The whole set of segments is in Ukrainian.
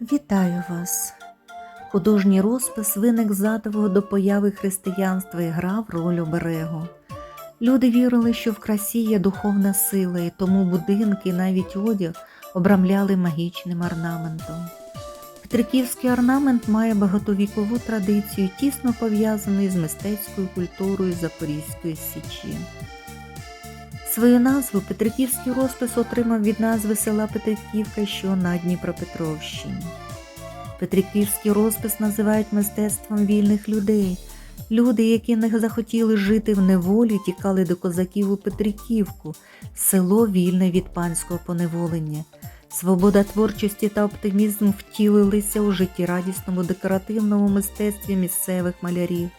Вітаю вас! Художній розпис виник задовго до появи християнства і грав роль оберегу. Люди вірили, що в красі є духовна сила, і тому будинки, навіть одяг обрамляли магічним орнаментом. Петриківський орнамент має багатовікову традицію, тісно пов'язаний з мистецькою культурою Запорізької Січі. Свою назву Петриківський розпис отримав від назви села Петриківка, що на Дніпропетровщині. Петриківський розпис називають мистецтвом вільних людей. Люди, які не захотіли жити в неволі, тікали до козаків у Петриківку, село вільне від панського поневолення. Свобода творчості та оптимізм втілилися у життєрадісному декоративному мистецтві місцевих малярів.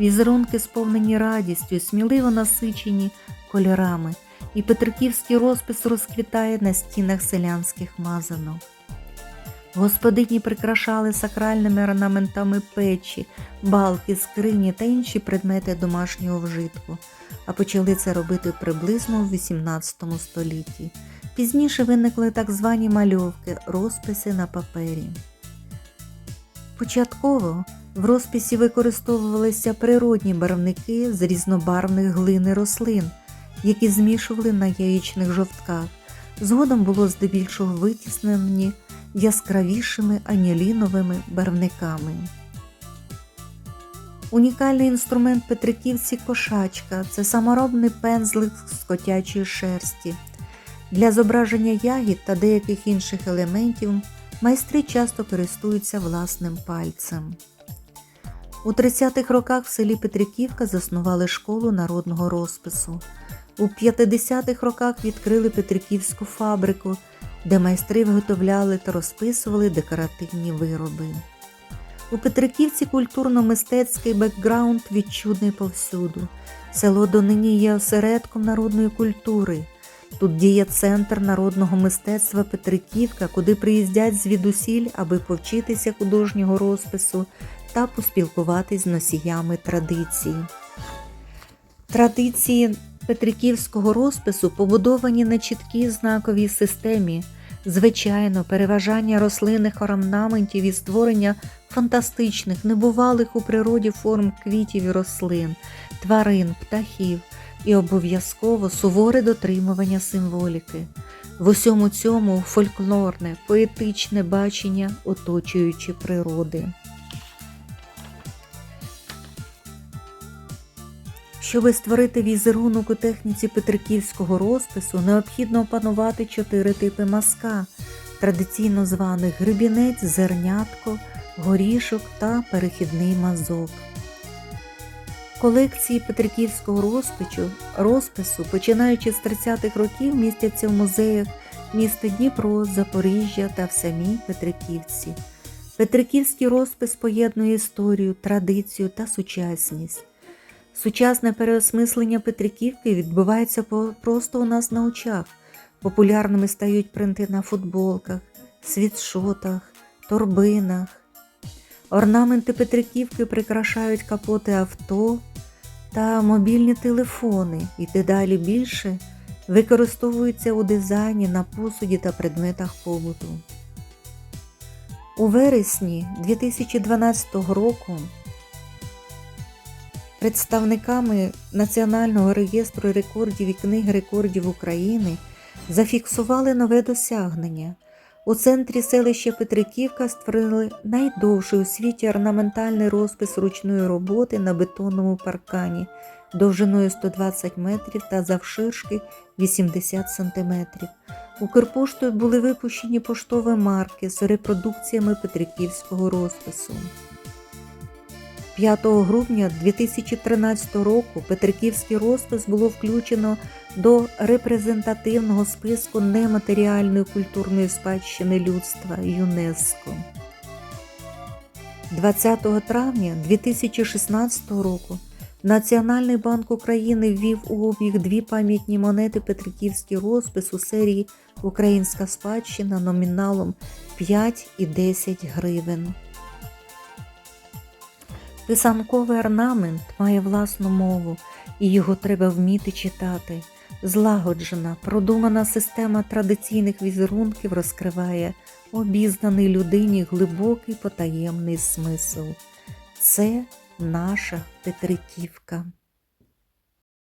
Візерунки сповнені радістю, сміливо насичені кольорами, і Петриківський розпис розквітає на стінах селянських мазанок. Господині прикрашали сакральними орнаментами печі, балки, скрині та інші предмети домашнього вжитку, а почали це робити приблизно в XVIII столітті. Пізніше виникли так звані мальовки, розписи на папері. Початково в розписі використовувалися природні барвники з різнобарвних глини рослин, які змішували на яєчних жовтках. Згодом було здебільшого витіснені яскравішими аніліновими барвниками. Унікальний інструмент Петриківці кошачка це саморобний пензлик з котячої шерсті. Для зображення ягід та деяких інших елементів майстри часто користуються власним пальцем. У 30-х роках в селі Петриківка заснували школу народного розпису. У 50-х роках відкрили Петриківську фабрику, де майстри виготовляли та розписували декоративні вироби. У Петриківці культурно-мистецький бекграунд відчутний повсюду. Село донині є осередком народної культури. Тут діє центр народного мистецтва Петриківка, куди приїздять звідусіль, аби повчитися художнього розпису та поспілкуватись з носіями традиції. Традиції Петриківського розпису побудовані на чіткій знаковій системі, звичайно, переважання рослинних орнаментів і створення фантастичних, небувалих у природі форм квітів і рослин, тварин, птахів і обов'язково суворе дотримування символіки. В усьому цьому фольклорне, поетичне бачення оточуючої природи. Щоби створити візерунок у техніці петриківського розпису, необхідно опанувати чотири типи маска, традиційно званих грибінець, зернятко, горішок та перехідний мазок. Колекції петриківського розпису, розпису, починаючи з 30-х років, містяться в музеях міста Дніпро, Запоріжжя та в самій Петриківці. Петриківський розпис поєднує історію, традицію та сучасність. Сучасне переосмислення Петриківки відбувається просто у нас на очах. Популярними стають принти на футболках, світшотах, торбинах. Орнаменти Петриківки прикрашають капоти авто та мобільні телефони і дедалі більше використовуються у дизайні на посуді та предметах побуту. У вересні 2012 року представниками Національного реєстру рекордів і книги рекордів України зафіксували нове досягнення. У центрі селища Петриківка створили найдовший у світі орнаментальний розпис ручної роботи на бетонному паркані довжиною 120 метрів та завширшки 80 сантиметрів. Укрпоштою були випущені поштові марки з репродукціями Петриківського розпису. 5 грудня 2013 року Петриківський розпис було включено до репрезентативного списку нематеріальної культурної спадщини людства ЮНЕСКО. 20 травня 2016 року Національний банк України ввів у обіг дві пам'ятні монети Петриківський розпис у серії Українська спадщина номіналом 5 і 10 гривень. Писанковий орнамент має власну мову, і його треба вміти читати. Злагоджена, продумана система традиційних візерунків розкриває обізнаний людині глибокий потаємний смисл. Це наша Петриківка.